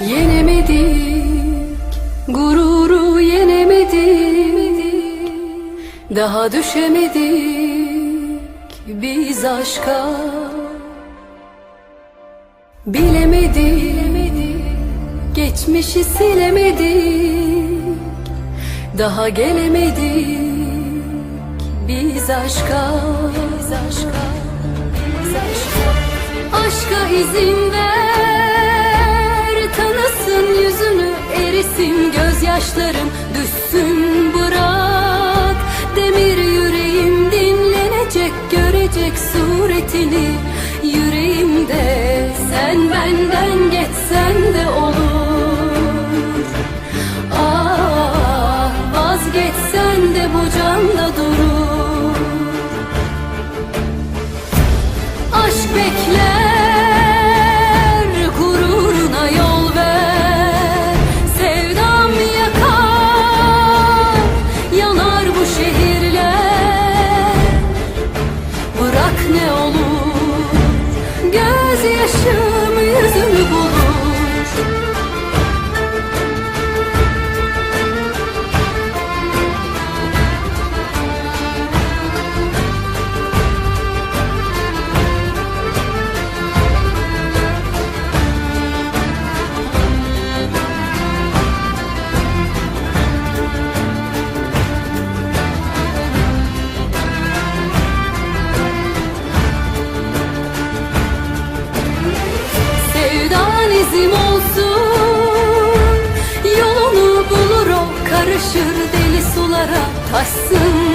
Yenemedik, gururu yenemedik Daha düşemedik biz aşka. Bilemedik, geçmişi silemedik Daha gelemedik biz aşka. Biz aşka, biz aşka. Aşka izin ver Gözyaşlarım Düşsün bırak. Demir yüreğim dinlenecek Görecek suretini. Yüreğimde Sen benden geçsen de olur. Ah vazgeçsen de bu canda durur should Karışır deli sulara Taşsın